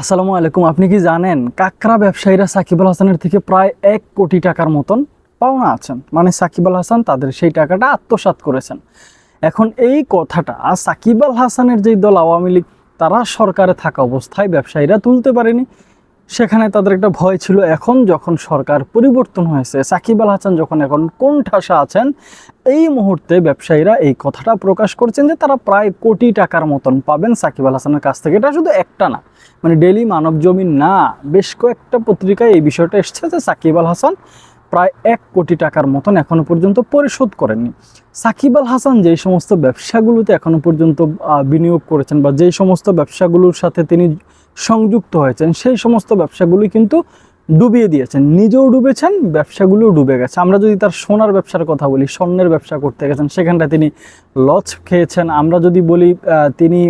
আসসালামু আলাইকুম, আপনি কি জানেন কাকরা ব্যবসায়ীরা সাকিব আল হাসানের থেকে প্রায় এক কোটি টাকার মতন পাওনা আছেন? মানে সাকিব আল হাসান তাদের সেই টাকাটা আত্মসাত করেছেন। এখন এই কথাটা সাকিব আল হাসানের যেই দল আওয়ামী লীগ, তারা সরকারে থাকা অবস্থায় ব্যবসায়ীরা তুলতে পারেনি। সেখানে তাদের একটা ভয় ছিল। এখন যখন সরকার পরিবর্তন হয়েছে, সাকিব আল হাসান যখন এখন কোন ঠাসা আছেন, এই মুহূর্তে ব্যবসায়ীরা এই কথাটা প্রকাশ করছেন যে তারা প্রায় কোটি টাকার মতন পাবেন সাকিব আল হাসানের কাছ থেকে। এটা শুধু একটা না মানে ডেলি মানব জমিন না, বেশ কয়েকটা পত্রিকায় এই বিষয়টা এসছে যে সাকিব আল হাসান প্রায় এক কোটি টাকার মতন এখনও পর্যন্ত পরিশোধ করেননি। সাকিব আল হাসান যেই সমস্ত ব্যবসাগুলোতে এখনও পর্যন্ত বিনিয়োগ করেছেন বা যেই সমস্ত ব্যবসাগুলোর সাথে তিনি সংযুক্ত হয়েছেন। সেই সমস্ত ব্যবসাগুলি কিন্তু ডুবিয়ে দিয়েছেন। নিজেও ডুবেছেন ব্যবসাগুলো ডুবে গেছে। আমরা যদি তার সোনার ব্যবসার কথা বলি, স্বর্ণের ব্যবসা করতে গেছেন সেখানটা তিনি লস খেয়েছেন। আমরা যদি বলি তিনি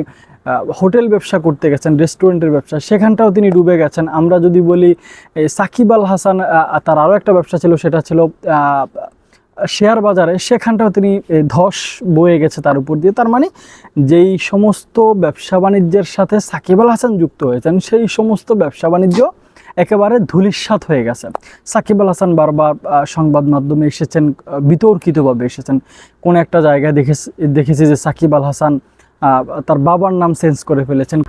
হোটেল ব্যবসা করতে গেছেন, রেস্টুরেন্টের ব্যবসা, সেখানটাও তিনি ডুবে গেছেন। আমরা যদি বলি সাকিব আল হাসান তার আরও একটা ব্যবসা ছিল, সেটা ছিল শেয়ার বাজারে সেখানটাও তিনি ধস বয়ে গেছে তার উপর দিয়ে। তার মানে যেই সমস্ত ব্যবসা বাণিজ্যের সাথে সাকিব আল হাসান যুক্ত হয়েছেন, সেই সমস্ত ব্যবসা বাণিজ্য একেবারে ধূলিসাৎ হয়ে গেছে। সাকিব আল হাসান বারবার সংবাদ মাধ্যমে এসেছেন বিতর্কিতভাবে এসেছেন। কোন একটা জায়গায় দেখে দেখেছি যে সাকিব আল হাসান তার বাবার নাম চেঞ্জ করে ফেলেছেন।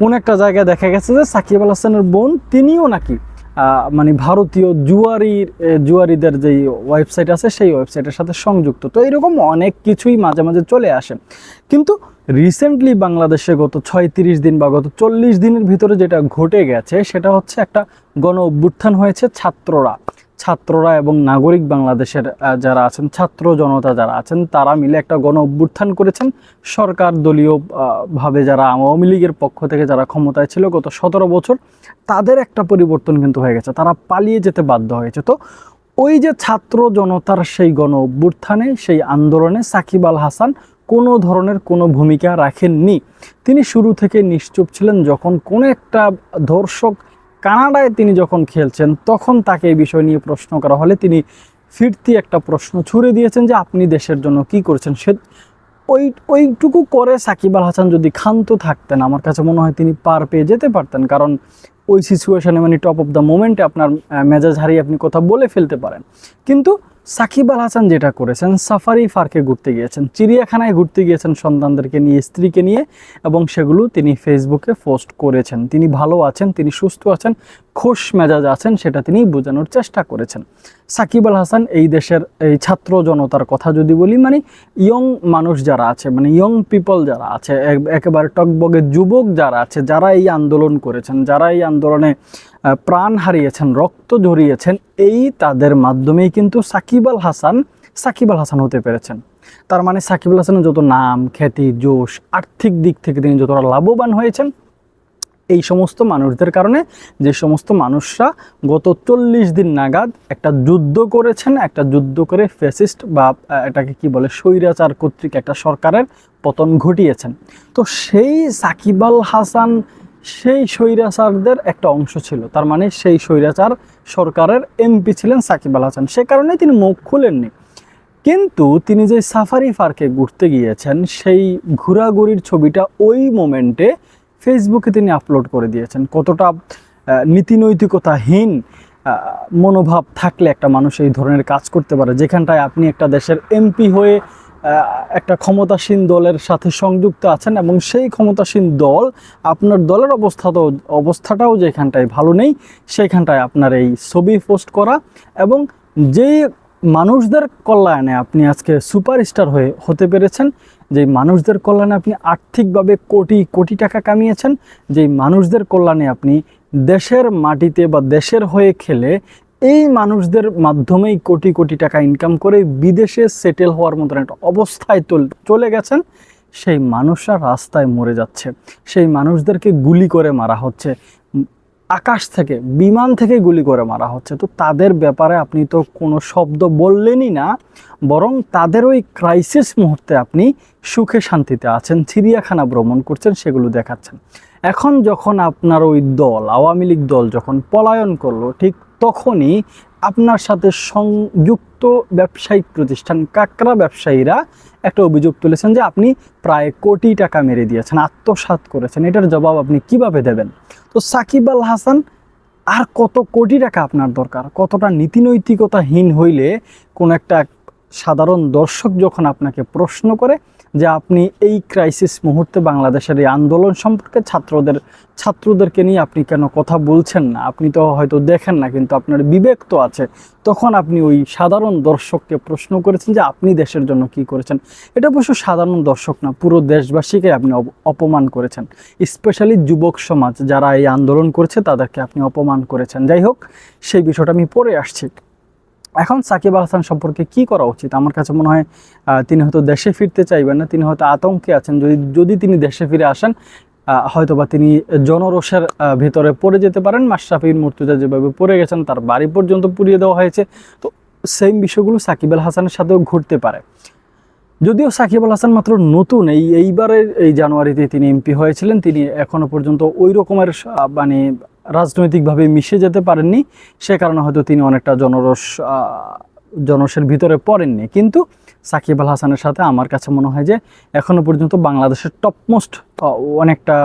কোন একটা জায়গায় দেখা গেছে যে সাকিব আল হাসানের বোন তিনিও নাকি মানে ভারতীয় জুয়ারির জুয়ারিদের যেই ওয়েবসাইট আছে, সেই ওয়েবসাইটের সাথে সংযুক্ত। তো এরকম অনেক কিছুই মাঝে মাঝে চলে আসে। কিন্তু রিসেন্টলি বাংলাদেশে গত ছয়ত্রিশ দিন বা গত চল্লিশ দিনের ভিতরে যেটা ঘটে গেছে, সেটা হচ্ছে একটা গণ অভ্যুত্থান হয়েছে ছাত্ররা। ছাত্ররা এবং নাগরিক বাংলাদেশের যারা আছেন, ছাত্র জনতা যারা আছেন, তারা মিলে একটা গণ অভ্যুত্থান করেছেন। সরকার দলীয় ভাবে যারা আওয়ামী লীগের পক্ষ থেকে যারা ক্ষমতায় ছিল গত সতেরো বছর, তাদের একটা পরিবর্তন কিন্তু হয়ে গেছে। তারা পালিয়ে যেতে বাধ্য হয়েছে। তো ওই যে ছাত্র জনতার সেই গণ অভ্যুত্থানে, সেই আন্দোলনে সাকিব আল হাসান কোনো ধরনের কোনো ভূমিকা রাখেননি। তিনি শুরু থেকে নিশ্চুপ ছিলেন যখন কোনো একটা দর্শক কানাডায় তিনি যখন খেলছেন, তখন তাকে এই বিষয় নিয়ে প্রশ্ন করা হলে তিনি ফিরতি একটা প্রশ্ন ছুড়ে দিয়েছেন যে, আপনি দেশের জন্য কি করছেন? সে ওই, ওইটুকু করে সাকিব আল হাসান যদি ক্ষান্ত থাকতেন, আমার কাছে মনে হয় তিনি পার পেয়ে যেতে পারতেন। কারণ ওই সিচুয়েশনে মানে টপ অফ দ্য মোমেন্টে আপনার মেজাজ হারিয়ে আপনি কথা বলে ফেলতে পারেন। কিন্তু সাকিব আল হাসান যেটা করেছেন, সাফারি পার্কে ঘুরতে গিয়েছেন, চিড়িয়াখানায় ঘুরতে গিয়েছেন সন্তানদেরকে নিয়ে, স্ত্রীকে নিয়ে, এবং সেগুলো তিনি ফেসবুকে পোস্ট করেছেন। তিনি ভালো আছেন, তিনি সুস্থ আছেন, খোশ মেজাজ আছেন, সেটা তিনি বোঝানোর চেষ্টা করেছেন। সাকিব আল হাসান এই দেশের এই ছাত্র জনতার কথা যদি বলি মানে ইয়ং মানুষ যারা আছে মানে ইয়ং পিপল যারা আছে এক- একেবারে টকবগে যুবক যারা আছে, যারা এই আন্দোলন করেছেন, যারা এই আন্দোলনে প্রাণ হারিয়েছেন, রক্ত ঝরিয়েছেন, এই তাদের মাধ্যমেই কিন্তু সাকিব আল হাসান, সাকিব আল হাসান হতে পেরেছেন। তার মানে সাকিব আল হাসানের যত নাম, খ্যাতি, জোশ, আর্থিক দিক থেকে তিনি যতটা লাভবান হয়েছেন, এই সমস্ত মানুষদের কারণে যে সমস্ত মানুষরা গত চল্লিশ দিন নাগাদ একটা যুদ্ধ করেছেন, একটা যুদ্ধ করে ফেসিস্ট বা এটাকে কি বলে, স্বৈরাচার কর্তৃক একটা সরকারের পতন ঘটিয়েছেন। তো সেই সাকিব আল হাসান সেই স্বৈরাচারদের একটা অংশ ছিল। তার মানে সেই স্বৈরাচার সরকারের এমপি ছিলেন সাকিব আল হাসান। সে কারণে তিনি মুখ খুলেননি। কিন্তু তিনি যে সাফারি পার্কে ঘুরতে গিয়েছেন, সেই ঘোরাঘুরির ছবিটা ওই মোমেন্টে ফেসবুকে তিনি আপলোড করে দিয়েছেন। কতটা নীতিনৈতিকতাহীন মনোভাব থাকলে একটা মানুষ এই ধরনের কাজ করতে পারে। যেখানটায় আপনি একটা দেশের এমপি হয়ে একটা ক্ষমতাসীন দলের সাথে সংযুক্ত আছেন এবং সেই ক্ষমতাসীন দল, আপনার দলের অবস্থাটাও অবস্থাটাও যেখানটায় ভালো নেই সেইখানটায় আপনার এই ছবি পোস্ট করা এবং যেই মানুষদের কল্যাণে আপনি আজকে সুপারস্টার হয়ে হতে পেরেছেন, যেই মানুষদের কল্যাণে আপনি আর্থিকভাবে কোটি কোটি টাকা কামিয়েছেন, যেই মানুষদের কল্যাণে আপনি দেশের মাটিতে বা দেশের হয়ে খেলে এই মানুষদের মাধ্যমেই কোটি কোটি টাকা ইনকাম করে বিদেশে সেটেল হওয়ার মতন একটা অবস্থায় চলে গেছেন, সেই মানুষরা রাস্তায় মরে যাচ্ছে। সেই মানুষদেরকে গুলি করে মারা হচ্ছে। আকাশ থেকে, বিমান থেকে গুলি করে মারা হচ্ছে। তো তাদের ব্যাপারে আপনি তো কোনো শব্দ বললেনই না, বরং তাদের ওই ক্রাইসিস মুহূর্তে আপনি সুখে শান্তিতে আছেন, চিড়িয়াখানা ভ্রমণ করছেন, সেগুলো দেখাচ্ছেন। এখন যখন আপনার ওই দল, আওয়ামী লীগ দল যখন পলায়ন করল, ঠিক তখনই আপনার সাথে সংযুক্ত ব্যবসায়িক প্রতিষ্ঠান কাকরা ব্যবসায়ীরা একটা অভিযোগ তুলেছেন যে আপনি প্রায় কোটি টাকা মেরে দিয়েছেন, আত্মসাৎ করেছেন। এটার জবাব আপনি কীভাবে দেবেন? তো সাকিব আল হাসান, আর কত কোটি টাকা আপনার দরকার? কতটা নীতিনৈতিকতাহীন হইলে কোন একটা সাধারণ দর্শক যখন আপনাকে প্রশ্ন করে যে আপনি এই ক্রাইসিস মুহূর্তে বাংলাদেশের এই আন্দোলন সম্পর্কে ছাত্রদের, ছাত্রদেরকে নিয়ে আপনি কেন কথা বলছেন না? আপনি তো হয়তো দেখেন না, কিন্তু আপনার বিবেক তো আছে। তখন আপনি ওই সাধারণ দর্শককে প্রশ্ন করেছেন যে আপনি দেশের জন্য কি করেছেন? এটা অবশ্য সাধারণ দর্শক না, পুরো দেশবাসীকে আপনি অপমান করেছেন। স্পেশালি যুবক সমাজ যারা এই আন্দোলন করছে, তাদেরকে আপনি অপমান করেছেন। যাই হোক, সেই বিষয়টা আমি পরে আসছি। এখন সাকিব আল হাসান সম্পর্কে কি করা উচিত? আমার কাছে মনে হয় তিনি হয়তো দেশে ফিরতে চাইবেন না, তিনি হয়তো আতঙ্কে আছেন। যদি যদি তিনি দেশে ফিরে আসেন হয়তোবা তিনি জনরোষের ভিতরে পড়ে যেতে পারেন। মাশরাফির মূর্তিটা যেভাবে পড়ে গেছেন, তার বাড়ি পর্যন্ত পুড়িয়ে দেওয়া হয়েছে। তো সেম বিষয়গুলো সাকিব আল হাসানের সাথেও ঘটতে পারে। যদিও সাকিব আল হাসান মাত্র নতুন, এই, এইবারের, এই জানুয়ারিতে তিনি এমপি হয়েছিলেন, তিনি এখনও পর্যন্ত ওই রকমের মানে রাজনৈতিকভাবে মিশে যেতে পারেননি, সে কারণে হয়তো তিনি অনেকটা জনরস জনসের ভিতরে পড়েননি। কিন্তু সাকিব আল হাসানের সাথে আমার কাছে মনে হয় যে এখনও পর্যন্ত বাংলাদেশের টপমোস্ট অনেকটা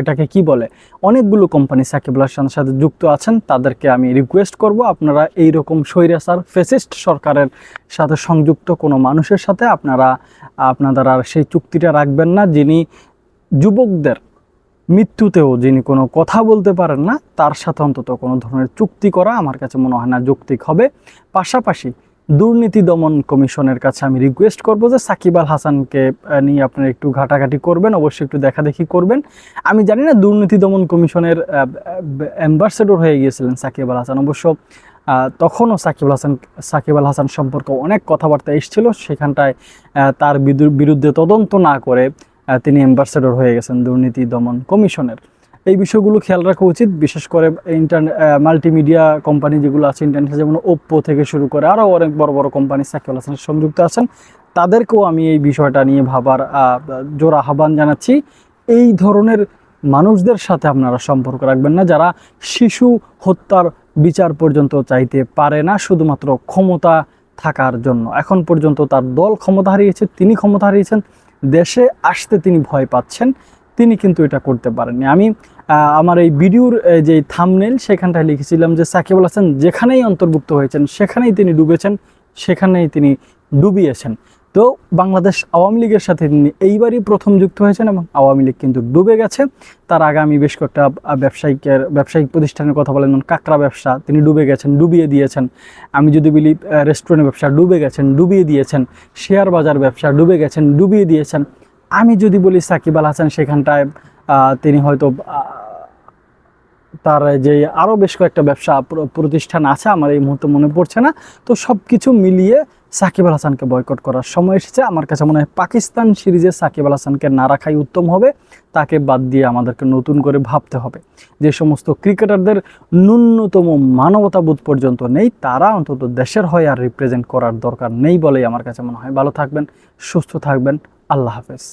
এটাকে কি বলে, অনেকগুলো কোম্পানি সাকিব আল হাসানের সাথে যুক্ত আছেন। তাদেরকে আমি রিকোয়েস্ট করব, আপনারা এই রকম স্বৈরাচার ফেসিস্ট সরকারের সাথে সংযুক্ত কোনো মানুষের সাথে আপনারা, আপনাদের আর সেই চুক্তিটা রাখবেন না যিনি যুবকদের মৃত্যুতেও যিনি কোনো কথা বলতে পারেন না, তার সাথে অন্তত কোনো ধরনের চুক্তি করা আমার কাছে মনে হয় না যৌক্তিক হবে। পাশাপাশি দুর্নীতি দমন কমিশনের কাছে আমি রিকোয়েস্ট করব যে সাকিব আল হাসানকে নিয়ে আপনারা একটু ঘাটাঘাটি করবেন, অবশ্যই একটু দেখাদেখি করবেন। আমি জানি না দুর্নীতি দমন কমিশনের অ্যাম্বাসেডর হয়ে গিয়েছিলেন সাকিব আল হাসান। অবশ্য তখনও সাকিব আল হাসান, সাকিব আল হাসান সম্পর্কে অনেক কথাবার্তা এসেছিল। সেখানটায় তার বিরুদ্ধে তদন্ত না করে তিনি অ্যাম্বাসেডর হয়ে গেছেন দুর্নীতি দমন কমিশনের। এই বিষয়গুলো খেয়াল রাখা উচিত, বিশেষ করে ইন্টারনেট মাল্টিমিডিয়া কোম্পানি যেগুলো আছে ইন্টারনেটে যেমন ওপ্পো থেকে শুরু করে আরও অনেক বড় বড় কোম্পানি সাকিব আল হাসানের সংযুক্ত আছেন, তাদেরকেও আমি এই বিষয়টা নিয়ে ভাবার জোর আহ্বান জানাচ্ছি। এই ধরনের মানুষদের সাথে আপনারা সম্পর্ক রাখবেন না, যারা শিশু হত্যার বিচার পর্যন্ত চাইতে পারে না, শুধুমাত্র ক্ষমতা থাকার জন্য। এখন পর্যন্ত তার দল ক্ষমতা হারিয়েছে, তিনি ক্ষমতা হারিয়েছেন দেশে আসতে তিনি ভয় পাচ্ছেন, তিনি কিন্তু এটা করতে পারেননি। আমি আমার এই ভিডিওর যে থামনেল সেখানটায় লিখেছিলাম যে সাকিবুল হাসান যেখানেই অন্তর্ভুক্ত হয়েছেন, সেখানেই তিনি ডুবেছেন, সেখানেই তিনি ডুবিয়েছেন। তো বাংলাদেশ আওয়ামী লীগের সাথে তিনি এইবারই প্রথম যুক্ত হয়েছেন এবং আওয়ামী লীগ কিন্তু ডুবে গেছে। তার আগে আমি বেশ কয়েকটা ব্যবসায়িকের, ব্যবসায়িক প্রতিষ্ঠানের কথা বলেন, যেমন কাঁকড়া ব্যবসা, তিনি ডুবে গেছেন, ডুবিয়ে দিয়েছেন। আমি যদি বলি রেস্টুরেন্ট ব্যবসা, ডুবে গেছেন, ডুবিয়ে দিয়েছেন। শেয়ার বাজার ব্যবসা, ডুবে গেছেন, ডুবিয়ে দিয়েছেন। আমি যদি বলি, সাকিব আল হাসান সেখানটায় তিনি হয়তো তার যে আরও বেশ কয়েকটা ব্যবসা প্রতিষ্ঠান আছে, আমার এই মুহূর্তে মনে পড়ছে না। তো সব কিছু মিলিয়ে সাকিব আল হাসানকে বয়কট করার সময় এসেছে। আমার কাছে মনে হয় পাকিস্তান সিরিজে সাকিব আল হাসানকে না রাখাই উত্তম হবে। তাকে বাদ দিয়ে আমাদেরকে নতুন করে ভাবতে হবে। যে সমস্ত ক্রিকেটারদের ন্যূনতম মানবতাবোধ পর্যন্ত নেই, তারা অন্তত দেশের হয় আর রিপ্রেজেন্ট করার দরকার নেই বলেই আমার কাছে মনে হয়। ভালো থাকবেন, সুস্থ থাকবেন। আল্লাহ হাফেজ।